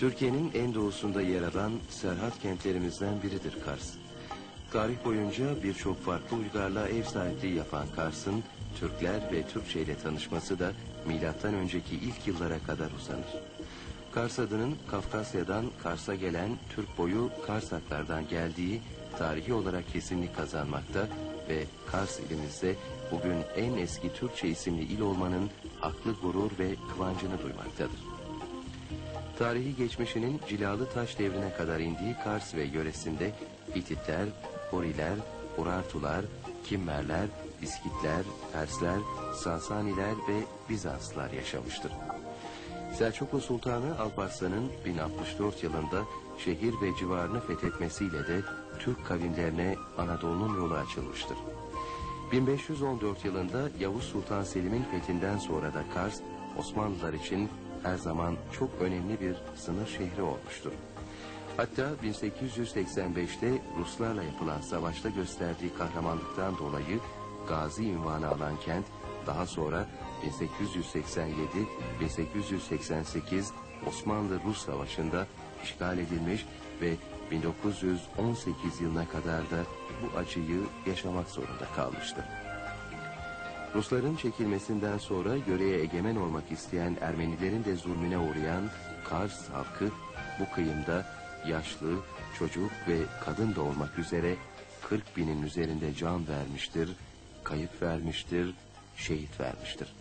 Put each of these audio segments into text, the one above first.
Türkiye'nin en doğusunda yer alan Serhat kentlerimizden biridir Kars. Tarih boyunca birçok farklı uygarlığa ev sahipliği yapan Kars'ın Türkler ve Türkçe ile tanışması da milattan önceki ilk yıllara kadar uzanır. Kars adının Kafkasya'dan Kars'a gelen Türk boyu Karsaklardan geldiği tarihi olarak kesinlik kazanmakta ve Kars ilimizde bugün en eski Türkçe isimli il olmanın haklı gurur ve kıvancını duymaktadır. Tarihi geçmişinin cilalı taş devrine kadar indiği Kars ve yöresinde Hititler, Horiler, Urartular, Kimmerler, İskitler, Persler, Sasaniler ve Bizanslılar yaşamıştır. Selçuklu Sultanı Alparslan'ın 1064 yılında şehir ve civarını fethetmesiyle de Türk kavimlerine Anadolu'nun yolu açılmıştır. 1514 yılında Yavuz Sultan Selim'in fethinden sonra da Kars, Osmanlılar için her zaman çok önemli bir sınır şehri olmuştur. Hatta 1885'te Ruslarla yapılan savaşta gösterdiği kahramanlıktan dolayı Gazi ünvanı alan kent, daha sonra 1887-1888 Osmanlı-Rus Savaşı'nda işgal edilmiş ve 1918 yılına kadar da bu acıyı yaşamak zorunda kalmıştır. Rusların çekilmesinden sonra yöreye egemen olmak isteyen Ermenilerin de zulmüne uğrayan Kars halkı bu kıyımda yaşlı, çocuk ve kadın da olmak üzere 40 binin üzerinde can vermiştir, kayıp vermiştir, şehit vermiştir.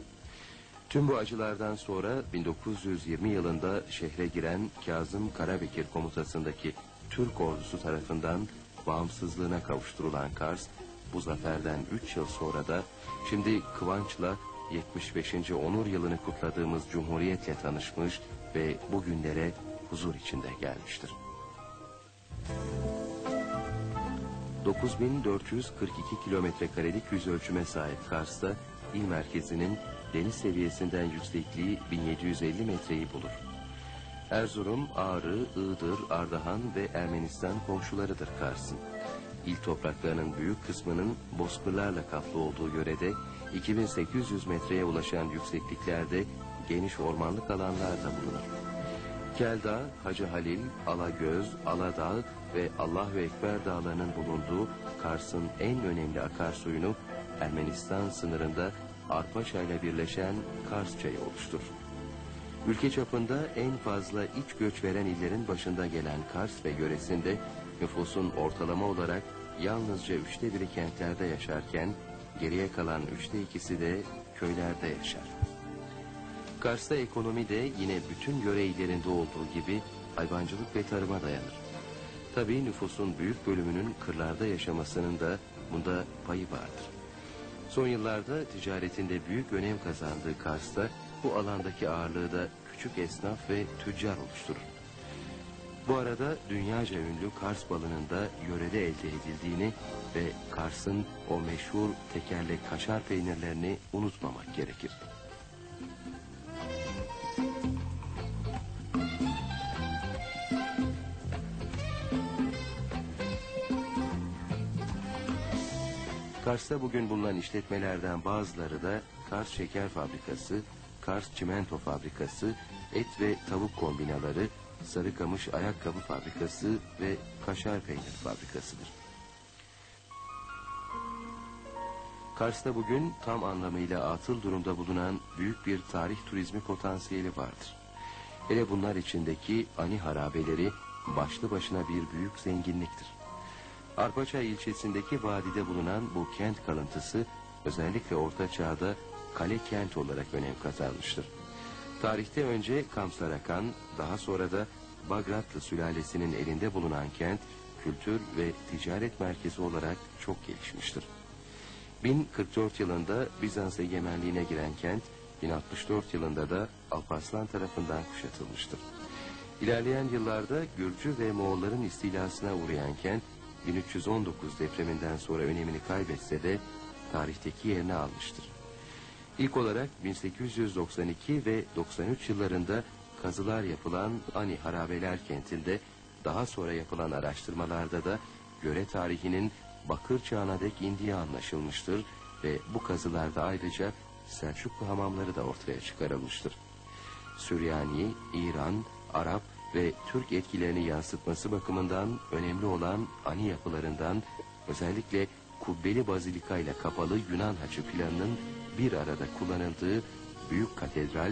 Tüm bu acılardan sonra 1920 yılında şehre giren Kazım Karabekir komutasındaki Türk ordusu tarafından bağımsızlığına kavuşturulan Kars, bu zaferden 3 yıl sonra da şimdi kıvançla 75. onur yılını kutladığımız Cumhuriyet'le tanışmış ve bugünlere huzur içinde gelmiştir. 9442 kilometre karelik yüz ölçüme sahip Kars'ta il merkezinin deniz seviyesinden yüksekliği 1750 metreyi bulur. Erzurum, Ağrı, Iğdır, Ardahan ve Ermenistan komşularıdır Kars'ın. İl topraklarının büyük kısmının bozkırlarla kaplı olduğu yörede 2800 metreye ulaşan yüksekliklerde geniş ormanlık alanlar da bulunur. Keldağ, Hacı Halil, Alagöz, Aladağ ve Allahu Ekber dağlarının bulunduğu Kars'ın en önemli akarsuyunu Ermenistan sınırında Arpaşa ile birleşen Kars çayı oluşturur. Ülke çapında en fazla iç göç veren illerin başında gelen Kars ve yöresinde nüfusun ortalama olarak yalnızca üçte biri kentlerde yaşarken geriye kalan üçte ikisi de köylerde yaşar. Kars'ta ekonomi de yine bütün yöre illerinde olduğu gibi hayvancılık ve tarıma dayanır. Tabii nüfusun büyük bölümünün kırlarda yaşamasının da bunda payı vardır. Son yıllarda ticaretinde büyük önem kazandığı Kars'ta bu alandaki ağırlığı da küçük esnaf ve tüccar oluşturur. Bu arada dünyaca ünlü Kars balının da yörede elde edildiğini ve Kars'ın o meşhur tekerlek kaşar peynirlerini unutmamak gerekir. Kars'ta bugün bulunan işletmelerden bazıları da Kars Şeker Fabrikası, Kars Çimento Fabrikası, et ve tavuk kombinaları, Sarıkamış Ayakkabı Fabrikası ve Kaşar Peynir Fabrikasıdır. Kars'ta bugün tam anlamıyla atıl durumda bulunan büyük bir tarih turizmi potansiyeli vardır. Hele bunlar içindeki ani harabeleri başlı başına bir büyük zenginliktir. Arpaçay ilçesindeki vadide bulunan bu kent kalıntısı özellikle Orta Çağ'da kale kent olarak önem kazanmıştır. Tarihte önce Kamsarakan, daha sonra da Bagratlı sülalesinin elinde bulunan kent, kültür ve ticaret merkezi olarak çok gelişmiştir. 1044 yılında Bizans egemenliğine giren kent, 1064 yılında da Alparslan tarafından kuşatılmıştır. İlerleyen yıllarda Gürcü ve Moğolların istilasına uğrayan kent, 1319 depreminden sonra önemini kaybetse de tarihteki yerini almıştır. İlk olarak 1892 ve 93 yıllarında kazılar yapılan Ani Harabeler kentinde daha sonra yapılan araştırmalarda da göre tarihinin Bakır çağına dek indiği anlaşılmıştır ve bu kazılarda ayrıca Selçuklu hamamları da ortaya çıkarılmıştır. Süryani, İran, Arap ve Türk etkilerini yansıtması bakımından önemli olan ani yapılarından özellikle kubbeli bazilika ile kapalı Yunan haçı planının bir arada kullanıldığı büyük katedral,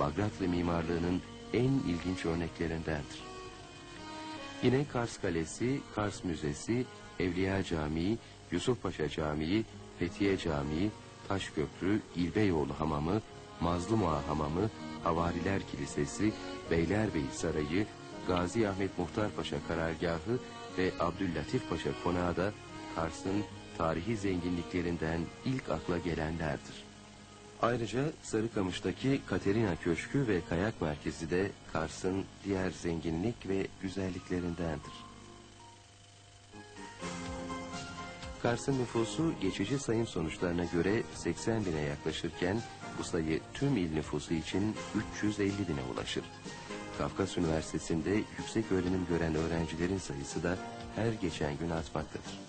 Bagratlı mimarlığının en ilginç örneklerindendir. Yine Kars Kalesi, Kars Müzesi, Evliya Camii, Yusufpaşa Camii, Fethiye Camii, Taşköprü, İlbeyoğlu Hamamı, Mazlum Ağa Hamamı, Havariler Kilisesi, Beylerbeyi Sarayı, Gazi Ahmet Muhtar Paşa Karargahı ve Abdüllatif Paşa Konağı da Kars'ın tarihi zenginliklerinden ilk akla gelenlerdir. Ayrıca Sarıkamış'taki Katerina Köşkü ve Kayak Merkezi de Kars'ın diğer zenginlik ve güzelliklerindendir. Kars'ın nüfusu geçici sayım sonuçlarına göre 80 bine yaklaşırken bu sayı tüm il nüfusu için 350 bine ulaşır. Kafkas Üniversitesi'nde yüksek öğrenim gören öğrencilerin sayısı da her geçen gün artmaktadır.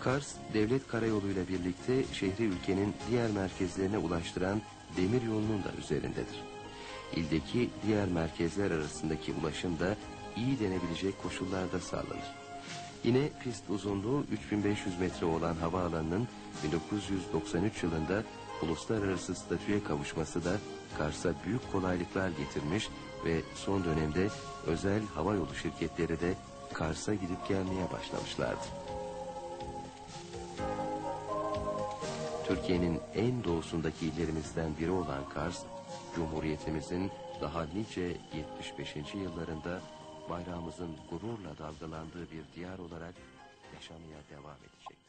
Kars, devlet karayoluyla birlikte şehri ülkenin diğer merkezlerine ulaştıran demir yolunun da üzerindedir. İldeki diğer merkezler arasındaki ulaşım da iyi denebilecek koşullarda sağlanır. Yine pist uzunluğu 3500 metre olan havaalanının 1993 yılında uluslararası statüye kavuşması da Kars'a büyük kolaylıklar getirmiş ve son dönemde özel havayolu şirketleri de Kars'a gidip gelmeye başlamışlardı. Türkiye'nin en doğusundaki illerimizden biri olan Kars, Cumhuriyetimizin daha nice 75. yıllarında bayrağımızın gururla dalgalandığı bir diyar olarak yaşamaya devam edecektir.